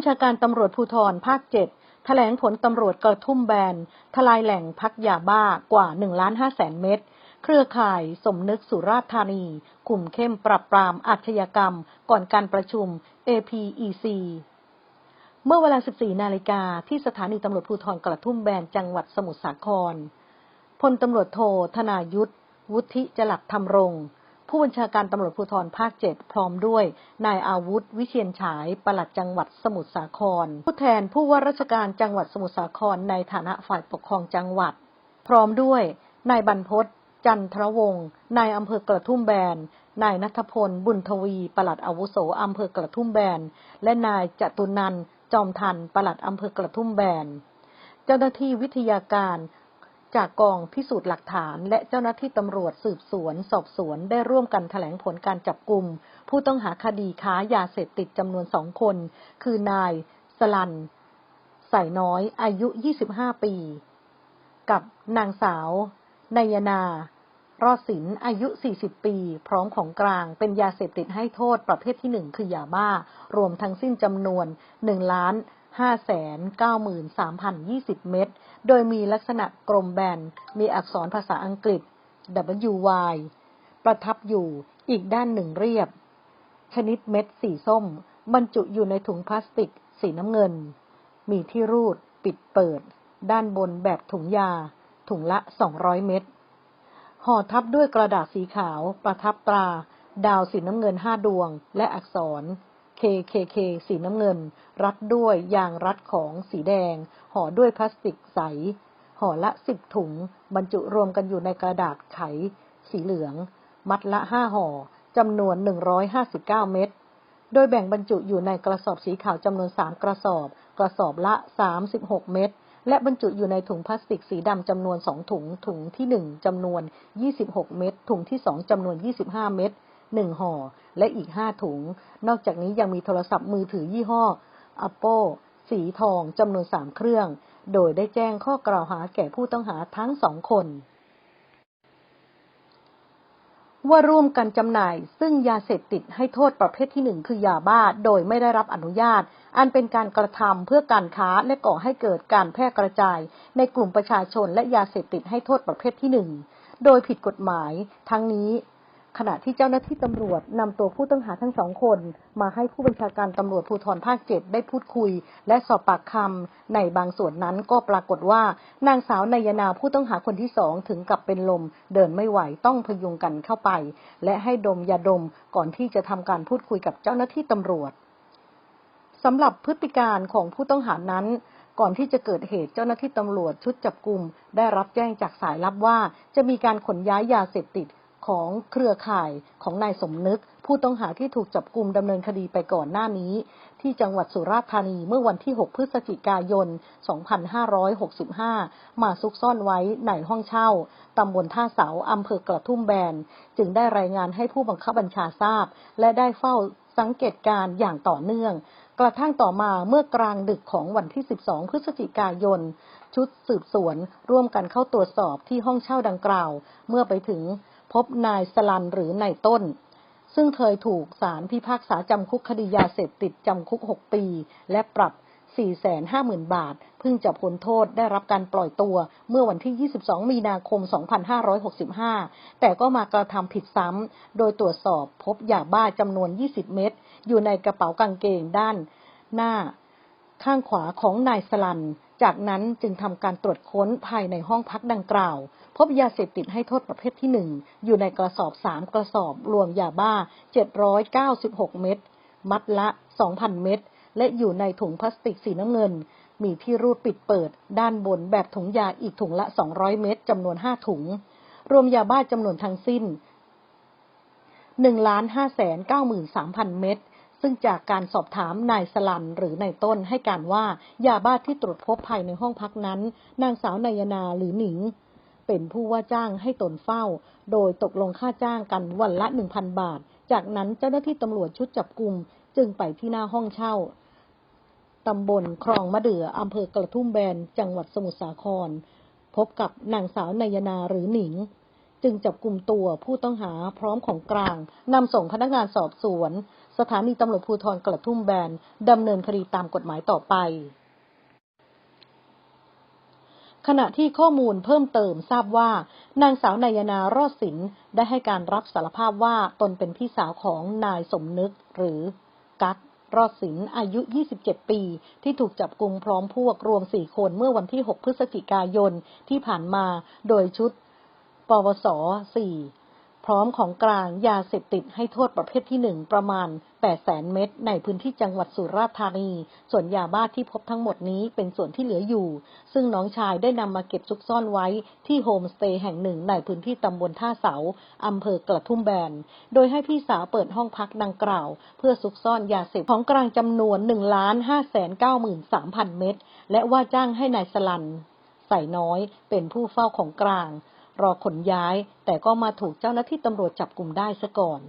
ำชาการตำรวจภูธรภาคเจ็ดแถลงผลตำรวจกระทุ่มแบน ทลายแหล่งพักยาบ้ากว่า1ล้าน5แสนเม็ด เครือข่ายสมนึกสุราษฎร์ธานี กลุ่มเข้มปรับปรามอาชญากรรม ก่อนการประชุม APEC เมื่อเวลา 14 นาฬิกาที่สถานีตำรวจภูธรกระทุ่มแบนจังหวัดสมุทรสาคร พลตำรวจโทธนายุทธวุฒิจลักธรรมรงค์ ผู้บัญชาการตำรวจภูธรภาคเจ็ดพร้อมด้วย นายอาวุธ วิเชียนฉาย ปลัดจังหวัดสมุทรสาคร ผู้แทนผู้ว่าราชการจังหวัดสมุทรสาครในฐานะฝ่ายปกครองจังหวัด พร้อมด้วย นายบรรพศจันทรวงศ์นายอำเภอกระทุ่มแบน นายนัทพล บุญทวี ปลัดอาวุโสอำเภอกระทุ่มแบน และนายจตุนันจอมทัน ปลัดอำเภอกระทุ่มแบน เจ้าหน้าที่วิทยาการ จากกองพิสูจน์หลักฐานและเจ้าหน้าที่ตำรวจสืบสวน สอบสวนได้ร่วมกันแถลงผลการจับกลุ่ม ผู้ต้องหาคดีค้ายาเสพติดจำนวนสองคน คือนายสลัน ใส่น้อยอายุ 25 ปี กับนางสาวนายนา รอดสินอายุ 40 ปี พร้อมของกลางเป็นยาเสพติดให้โทษประเภทที่หนึ่งคือยาบ้า รวมทั้งสิ้นจำนวน1ล้าน5 9 3 0 2 0 เม็ด โดยมีลักษณะกลมแบน มีอักษรภาษาอังกฤษ WY ประทับอยู่อีกด้านหนึ่งเรียบ ชนิดเม็ดสีส้ม บรรจุอยู่ในถุงพลาสติกสีน้ำเงิน มีที่รูดปิดเปิด ด้านบนแบบถุงยา ถุงละ 200 เม็ดห่อทับด้วยกระดาษสีขาว ประทับตรา ดาวสีน้ำเงินห้าดวง และอักษร KKK สีน้ำเงิน รัดด้วยยางรัดของสีแดง ห่อด้วยพลาสติกใส ห่อละสิบถุง บรรจุรวมกันอยู่ในกระดาษไข สีเหลือง มัดละห้าห่อจำนวน 159 เม็ด โดยแบ่งบรรจุอยู่ในกระสอบสีขาวจำนวน 3 กระสอบ กระสอบละ 36 เม็ด และบรรจุอยู่ในถุงพลาสติกสีดำจำนวน 2 ถุง ถุงที่ 1จำนวน 26 เม็ด ถุงที่ 2จำนวน 25 เม็ด 1ห่อ และอีก5ถุง นอกจากนี้ยังมีโทรศัพท์มือถือยี่ห้อ Apple สีทองจำนวน3เครื่อง โดยได้แจ้งข้อกล่าวหาแก่ผู้ต้องหาทั้งสองคน ว่าร่วมกันจำหน่าย ซึ่งยาเสพติดให้โทษประเภทที่หนึ่งคือยาบ้า โดยไม่ได้รับอนุญาต อันเป็นการกระทำเพื่อการค้าและก่อให้เกิดการแพร่กระจาย ในกลุ่มประชาชนและยาเสพติดให้โทษประเภทที่หนึ่งโดยผิดกฎหมาย ทั้งนี้ ขณะที่เจ้าหน้าที่ตำรวจนำตัวผู้ต้องหาทั้งสองคน มาให้ผู้บัญชาการตำรวจภูธรภาคเจ็ดได้พูดคุย และสอบปากคำในบางส่วนนั้นก็ปรากฏว่า นางสาวนายนาผู้ต้องหาคนที่สองถึงกับเป็นลม เดินไม่ไหวต้องพยุงกันเข้าไป และให้ดมยาดมก่อนที่จะทำการพูดคุยกับเจ้าหน้าที่ตำรวจสำหรับพฤติการของผู้ต้องหานั้นก่อนที่จะเกิดเหตุเจ้าหน้าที่ตำรวจชุดจับกลุ่มได้รับแจ้งจากสายลับว่า จะมีการขนย้ายยาเสพติด ของเครือข่ายของนายสมนึก ผู้ต้องหาที่ถูกจับกลุ่มดำเนินคดีไปก่อนหน้านี้ ที่จังหวัดสุราษฎร์ธานีเมื่อวันที่ 6 พฤศจิกายน 2565 มาซุกซ่อนไว้ในห้องเช่าตำบลท่าเสาอำเภอกระทุ่มแบน จึงได้รายงานให้ผู้บังคับบัญชาทราบ และได้เฝ้าสังเกตการ์อย่างต่อเนื่อง กระทั่งต่อมาเมื่อกลางดึกของวันที่ 12 พฤศจิกายน ชุดสืบสวนร่วมกันเข้าตรวจสอบที่ห้องเช่าดังกล่าว เมื่อไปถึง พบนายสลันหรือนายต้น ซึ่งเคยถูกศาลพิพากษาจำคุกคดียาเสพติดจำคุก 6 ปี และปรับ 450,000 บาท เพิ่งจะพ้นโทษได้รับการปล่อยตัวเมื่อวันที่ 22 มีนาคม 2565 แต่ก็มากระทำผิดซ้ำ โดยตรวจสอบพบยาบ้าจำนวน 20 เม็ดอยู่ในกระเป๋ากางเกงด้านหน้าข้างขวาของนายสลัน จากนั้นจึงทำการตรวจค้นภายในห้องพักดังกล่าว พบยาเสพติดให้โทษประเภทที่หนึ่งอยู่ในกระสอบสามกระสอบ รวมยาบ้า 796 เม็ดมัดละ 2,000 เม็ดและอยู่ในถุงพลาสติกสีน้ำเงิน มีที่รูดปิดเปิด ด้านบนแบบถุงยาอีกถุงละ 200 เม็ดจำนวน 5 ถุง รวมยาบ้าจำนวนทั้งสิ้น 1 5 9 3 0 0 0 เม็ด ซึ่งจากการสอบถามนายสลันหรือนายต้นให้การว่ายาบ้าที่ตรวจพบภายในห้องพักนั้น นางสาวนายนาหรือหนิง เป็นผู้ว่าจ้างให้ตนเฝ้า โดยตกลงค่าจ้างกันวันละ1,000บาท จากนั้นเจ้าหน้าที่ตำรวจชุดจับกลุ่มจึงไปที่หน้าห้องเช่าตำบลคลองมะเดื่ออำเภอกระทุ่มแบน จังหวัดสมุทรสาคร พบกับนางสาวนายนาหรือหนิง จึงจับกลุ่มตัวผู้ต้องหาพร้อมของกลางนำส่งพนักงานสอบสวน สถานีตำรวจภูธรกระทุ่มแบนดำเนินคดีตามกฎหมายต่อไป ขณะที่ข้อมูลเพิ่มเติมทราบว่า นางสาวนายนารอดสินได้ให้การรับสารภาพว่าตนเป็นพี่สาวของนายสมนึกหรือกั๊กรอดสินอายุ 27 ปี ที่ถูกจับกลุมพร้อมพวกรวม 4 คนเมื่อวันที่ 6 พฤศจิกายนที่ผ่านมา โดยชุด ปวส 4 พร้อมของกลางยาเสพติดให้โทษประเภทที่1ประมาณ 800,000 เม็ดในพื้นที่จังหวัดสุราษฎร์ธานี ส่วนยาบ้าที่พบทั้งหมดนี้เป็นส่วนที่เหลืออยู่ ซึ่งน้องชายได้นำมาเก็บซุกซ่อนไว้ที่โฮมสเตย์แห่งหนึ่งในพื้นที่ตำบลท่าเสาอำเภอกระทุ่มแบน โดยให้พี่สาวเปิดห้องพักดังกล่าว เพื่อซุกซ่อนยาเสพของกลางจำนวน 1 5 9 3 0 0 0 เม็ดและว่าจ้างให้นายสลันใส่น้อยเป็นผู้เฝ้าของกลาง รอขนย้าย แต่ก็มาถูกเจ้าหน้าที่ตำรวจจับกลุ่มได้ซะก่อน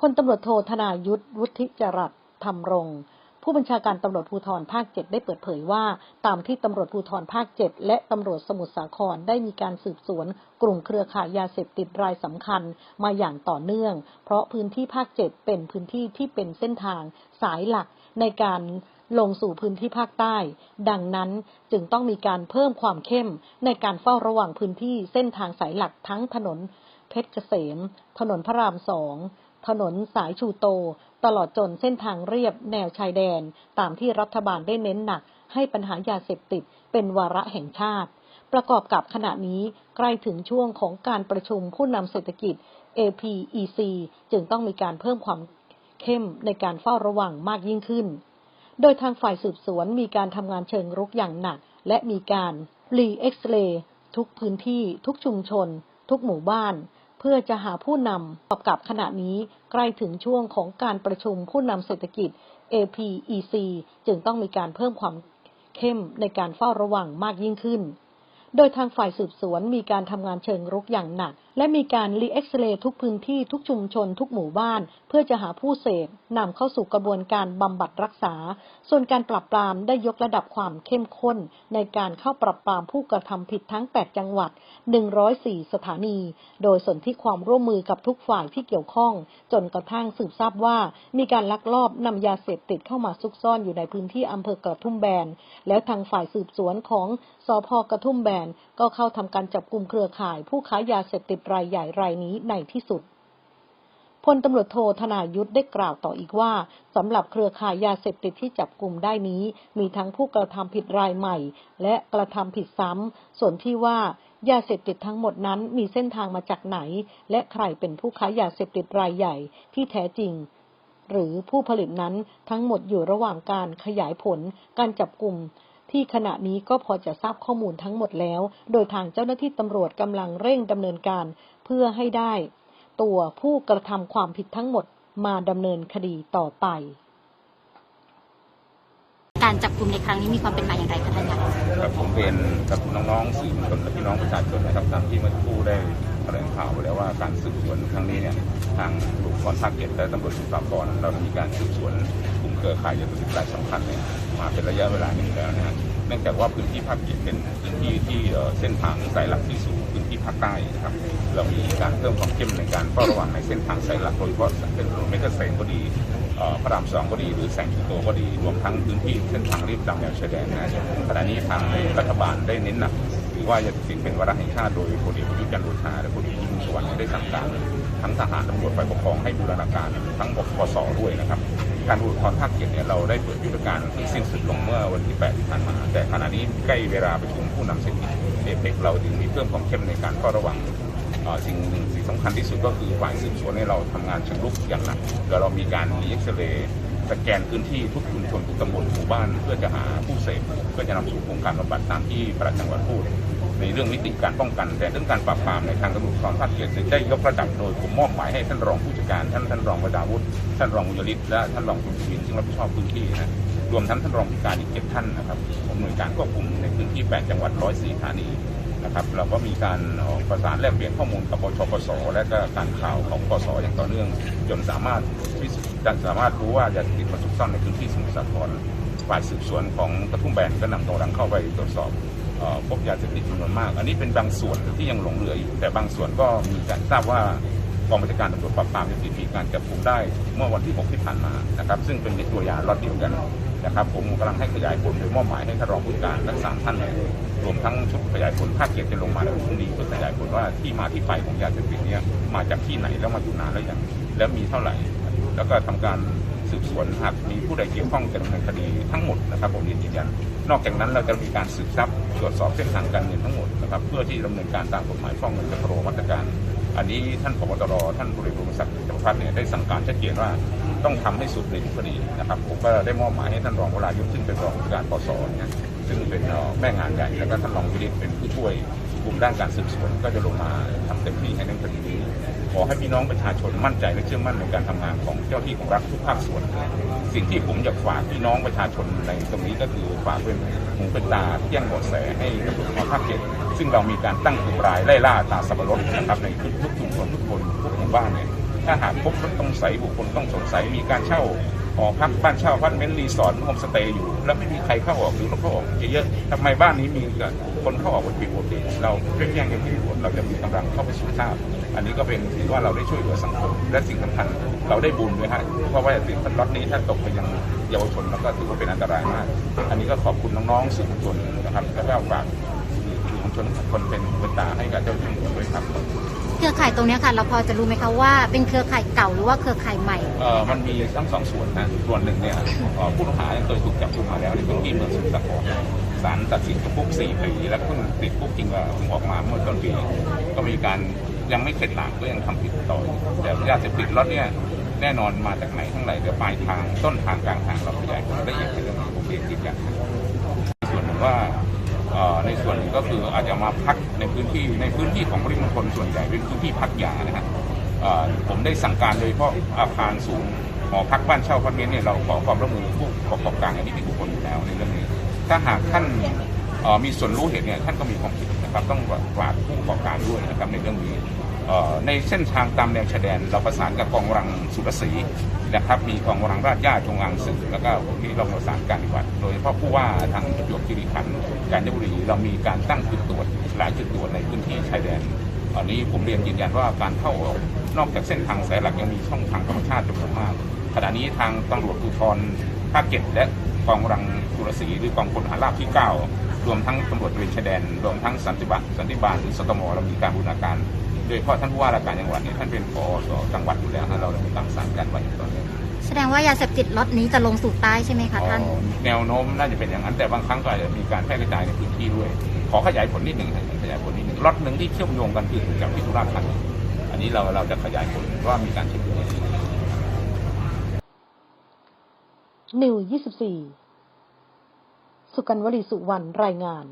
พลตำรวจโทธนายุทธวุฒิจรัตน์ธรรมรง ผู้บัญชาการตำรวจภูธรภาคเจ็ดได้เปิดเผยว่า ตามที่ตำรวจภูธรภาคเจ็ดและตำรวจสมุทรสาครได้มีการสืบสวน กลุ่มเครือข่ายยาเสพติดรายสำคัญมาอย่างต่อเนื่อง เพราะพื้นที่ภาคเจ็ดเป็นพื้นที่ที่เป็นเส้นทางสายหลักในการ ลงสู่พื้นที่ภาคใต้ ดังนั้นจึงต้องมีการเพิ่มความเข้มในการเฝ้าระวังพื้นที่เส้นทางสายหลักทั้งถนน เพชรเกษม ถนนพระรามสองถนนสายชูโต ตลอดจนเส้นทางเรียบแนวชายแดน ตามที่รัฐบาลได้เน้นหนัก ให้ปัญหายาเสพติดเป็นวาระแห่งชาติ ประกอบกับขณะนี้ใกล้ถึงช่วงของการประชุมผู้นำเศรษฐกิจ APEC จึงต้องมีการเพิ่มความเข้มในการเฝ้าระวังมากยิ่งขึ้น โดยทางฝ่ายสืบสวนมีการทำงานเชิงรุกอย่างหนัก และมีการรีเอ็กซเรย์ทุกพื้นที่ ทุกชุมชน ทุกหมู่บ้าน เพื่อจะหาผู้นำประกอบกับขณะนี้ใกล้ถึงช่วงของการประชุมผู้นำเศรษฐกิจ APEC จึงต้องมีการเพิ่มความเข้มในการเฝ้าระวังมากยิ่งขึ้น โดยทางฝ่ายสืบสวนมีการทำงานเชิงรุกอย่างหนัก และมีการรีเอ็กซเรย์ทุกพื้นที่ทุกชุมชน ทุกหมู่บ้าน เพื่อจะหาผู้เสพนำเข้าสู่กระบวนการบำบัดรักษา ส่วนการปราบปรามได้ยกระดับความเข้มข้น ในการเข้าปราบปรามผู้กระทำผิดทั้ง 8 จังหวัด 104 สถานี โดยสนที่ความร่วมมือกับทุกฝ่ายที่เกี่ยวข้อง จนกระทั่งสืบทราบว่ามีการลักลอบนำยาเสพติดเข้ามาซุกซ่อนอยู่ในพื้นที่อำเภอกระทุ่มแบน แล้วทางฝ่ายสืบสวนของสพกระทุ่มแบนก็เข้าทำการจับกลุ่มเครือข่าย ผู้ค้ายาเสพติดรายใหญ่รายนี้ในที่สุดพลตำรวจโทธนายุทธได้กล่าวต่ออีกว่าสำหรับเครือข่ายยาเสพติดที่จับกลุ่มได้นี้ มีทั้งผู้กระทำผิดรายใหม่ และกระทำผิดซ้ำ ส่วนที่ว่ายาเสพติดทั้งหมดนั้นมีเส้นทางมาจากไหน และใครเป็นผู้ค้ายาเสพติดรายใหญ่ที่แท้จริง หรือผู้ผลิตนั้นทั้งหมดอยู่ระหว่างการขยายผลการจับกลุ่ม ที่ขณะนี้ก็พอจะทราบข้อมูลทั้งหมดแล้ว โดยทางเจ้าหน้าที่ตำรวจกำลังเร่งดำเนินการเพื่อให้ได้ ตัวผู้กระทำความผิดทั้งหมดมาดำเนินคดีต่อไป การจับกลุ่มในครั้งนี้มีความเป็นมาอย่างไรคะท่านคะครับผมเรียนกับน้องๆสื่อมวลชนและพี่น้องประชาชนนะครับตามที่เมื่อสักครู่ได้แถลงข่าวไปแล้วว่าการสืบสวนครั้งนี้เนี่ยทางตำรวจภูธรภาคเจ็ดและตำรวจสมุทรสาครเราได้มีการสืบสวนกลุ่มเครือข่ายยาเสพติดรายสำคัญเนี่ยมาเป็นระยะเวลาหนึ่งแล้วนะฮะเนื่องจากว่าพื้นที่ภาคเจ็ดเป็นพื้นที่ที่เส้นทางสายหลักที่สู่พื้นที่ภาคใต้นะครับเรามีการเพิ่มความเข้มในการเฝ้าระวังในเส้นทางสายหลักโดยเฉพาะเป็นถนนเมกะเซนก็ดี พระรามสองก็ดีหรือแสงชูโตก็ดีรวมทั้งพื้นที่เส้นทางรีบตามแนวชายแดนนะขณะนี้ทางรัฐบาลได้เน้นหนักถือว่ายาเสพติดเป็นวาระแห่งชาติโดยพลเอกประยุทธ์จันทร์โอชาและพลเอกยิ่งสวรรณได้สั่งการทั้งทหารตำรวจฝ่ายปกครองให้บูรณาการทั้งบกสด้วยนะครับการบูรณาการภาคเจ็ดเนี่ยเราได้เปิดยุทธการที่สิ้นสุดลงเมื่อวันที่ 8 ที่ผ่านมา แต่ขณะนี้ใกล้เวลาประชุมผู้นำเศรษฐกิจเอเปกเราจึงมีเพิ่มความเข้มในการเฝ้าระวัง สิ่งหนึ่งสิ่งสำคัญที่สุดก็คือฝ่ายสืบสวนให้เราทำงานเชิงรุกอย่างหนักเดี๋ยวเรามีการรีเอ็กซเรย์สแกนพื้นที่ทุกชุมชนทุกตำบลหมู่บ้าน เพื่อจะหาผู้เสพเพื่อจะนำสู่โครงการบำบัดตามที่ประหลัดจังหวัดพูดในเรื่องมิติการป้องกัน แต่เรื่องการปราบปรามในทางตำรวจสอนภาคเจ็ดได้ยกระดับโดยผมมอบหมายให้ท่านรองผู้จัดการท่านท่านรองวดาวุฒิท่านรองมุญยฤทธิ์และท่านรองคุณวินซึ่งรับผิดชอบพื้นที่นะรวมทั้งท่านรองผู้การอีกเจ็ดท่านนะครับอำนวยการควบคุมในพื้นที่ 8 จังหวัด 104 สถานี นะครับ เราก็มีการประสานแลกเปลี่ยนข้อมูลกับปชปสและก็การข่าวของปสอย่างต่อเนื่องจนสามารถพิสูจน์จะสามารถรู้ว่ายาเสพติดมาซุกซ่อนในพื้นที่สมุทรสาครฝ่ายสืบสวนของกระทุ่มแบนก็นำกำลังเข้าไปตรวจสอบพบยาเสพติดจำนวนมาก อันนี้เป็นบางส่วนที่ยังหลงเหลืออยู่ แต่บางส่วนก็มีการทราบว่ากองบัญชาการตำรวจปราบปรามยาเสพติดมีการจับกลุ่มได้เมื่อวันที่ 6 ที่ผ่านมานะครับ ซึ่งเป็นตัวยาล็อตเดียวกันนะครับ ผมกำลังให้ขยายผลโดยมอบหมายให้ท่านรองผู้การทั้งสามท่านเนี่ย รวมทั้งชุดขยายผลภาคเจ็ดจะลงมาในวันพรุ่งนี้เพื่อขยายผลว่าที่มาที่ไปของยาเสพติดเนี้มาจากที่ไหนแล้วมาอยู่นานแล้วอย่างแล้วมีเท่าไหร่ แล้วก็ทำการสืบสวนหากมีผู้ใดเกี่ยวข้องจะดำเนินคดีทั้งหมดนะครับผมยืนยันนอกจากนั้นเราจะมีการสืบทรัพย์ตรวจสอบเส้นทางการเงินทั้งหมดนะครับเพื่อที่ดำเนินการตามกฎหมายฟ้องเงินและโปรมาตรการ อันนี้ท่านผบตรท่านพลเอกรมศักดิ์จักรพัฒน์เนี่ยได้สั่งการชัดเจนว่าต้องทำให้สุดในทุกคดีนะครับผมก็ได้มอบหมายให้ท่านรองวรายุทธ์ซึ่งเป็นรองผู้การปศเนี่ย ซึ่งเป็นเอ่อแม่งานใหญ่แล้วก็ท่านรองวิริศเป็นผู้ช่วยกลุ่มด้านการสืบสวนก็จะลงมาทำเต็มที่ให้ในคดีนี้ขอให้พี่น้องประชาชนมั่นใจและเชื่อมั่นในการทำงานของเจ้าที่ของรัฐทุกภาคส่วน สิ่งที่ผมอยากฝากพี่น้องประชาชนในตรงนี้ก็คือฝากเป็นหูเป็นตาแจ้งบาะแสให้ตำรวจภูธรภาคเจ็ดซึ่งเรามีการตั้งกลุ่มรายไล่ล่าตาสับปะรดนะครับในทุกทุกชุมชนทุกคนทุกหมู่บ้านเนี่ยถ้าหากพบรถต้องใสยบุคคลต้องสงสัยมีการเช่า หอพักบ้านเช่าพาร์ตเมนรีสอร์ทโฮมสเตย์อยู่ แล้วไม่มีใครเข้าออกหรือรถเข้าออกเยอะทำไมบ้านนี้มีคนเข้าออกเป็นผิดปกติเราเร่งแจ้งกันที่ตรวจเราจะมีกำลังเข้าไปสู่ทราบอันนี้ก็เป็นถือว่าเราได้ช่วยเหลือสังคมและสิ่งสำคัญเราได้บุญด้วยฮะเพราะว่าติดล็อตนี้ถ้าตกไปยังเยาวชนแล้วก็ถือว่าเป็นอันตรายมาก อันนี้ก็ขอบคุณน้องๆสื่อมวลชนนะครับแล้วก็ฝากสื่อมวลชนทุกคนเป็นเป็นตาให้กับเจ้าหน้าที่ด้วยครับ เครือข่ายตรงนี้ค่ะ เราพอจะรู้ไหมคะว่าเป็นเครือข่ายเก่าหรือว่าเครือข่ายใหม่ เอ่อมันมีทั้งสองส่วนนะส่วนหนึ่งเนี่ยเอ่อผู้ต้องหาเคยถูกจับกุมมาแล้วในพื้นที่เมืองสมุทรสาครศาลตัดสินจำคุก4ปีแล้วเพิ่งติดคุกจริงว่าเพิ่งออกมาเมื่อต้นปีก็มีการยังไม่เข็ดหลาบก็ยังทำผิดต่ออยู่แต่ยาเสพติดล็อตเนี่ยแน่นอนมาจากไหนทั้งไหนเดี๋ยวปลายทางต้นทางกลางทางเราขยายผลละเอียดในเรื่องนี้ผมเรียนยืนยันส่วนหนึ่งว่า ในส่วนก็คืออาจจะมาพักในพื้นที่ในพื้นที่ของปริมณฑลส่วนใหญ่เป็นพื้นที่พักยานะฮะเอ่อผมได้สั่งการโดยเฉพาะอาคารสูงหอพักบ้านเช่าพักเนี้เนี่ยเราขอความร่วมมือผู้ประกอบการอย่างนี้เป็นบุคคลอยู่แล้วในเรื่องนี้ ถ้าหากท่านมีส่วนรู้เห็นเนี่ยท่านก็มีความผิดนะครับต้องกราบผู้ประกอบการด้วยนะครับในเรื่องนี้ ในเส้นทางตามแนวชายแดน เราประสานกับกองรังสุรศรีนะครับมีกองรังราชญาจงอางศึกแล้วก็ที่เราประสานการปฏิบัติโดยเฉพาะผู้ว่าทางประจวบคีรีขันธ์กาญจนบุรีเรามีการตั้งจุดตรวจหลายจุดตรวจในพื้นที่ชายแดนอันนี้ผมเรียนยืนยันว่าการเข้าออกนอกจากเส้นทางสายหลักยังมีช่องทางธรรมชาติจำนวนมากขณะนี้ทางตำรวจภูธรภาคเจ็ดและกองรังสุรศรีหรือกองพลหาราบที่ 9 รวมทั้งตำรวจตระเวนชายแดนรวมทั้งสันติบาลสันติบาลหรือสตมเรามีการบูรณาการ โดยเฉพาะท่านผู้ว่าราชการจังหวัดเนี่ยท่านเป็นผอสจังหวัดอยู่แล้วนะเราได้มีการสั่งการไว้อยู่ตอนนี้แสดงว่ายาเสพติดล็อตนี้จะลงสู่ใต้ใช่ไหมคะท่านอ๋อแนวโน้มน่าจะเป็นอย่างนั้นแต่บางครั้งก็อาจจะมีการแพร่กระจายในพื้นที่ด้วย ขอขยายผลนิดหนึ่งนะขยายผลนิดหนึ่งล็อตหนึ่งที่เชื่อมโยงกันคือถูกจับที่สุราษฎร์ธานีอันนี้เราเราจะขยายผลว่ามีการเชื่อมโยงยังไงนิว24 สุกันวลีสุวรรณรายงาน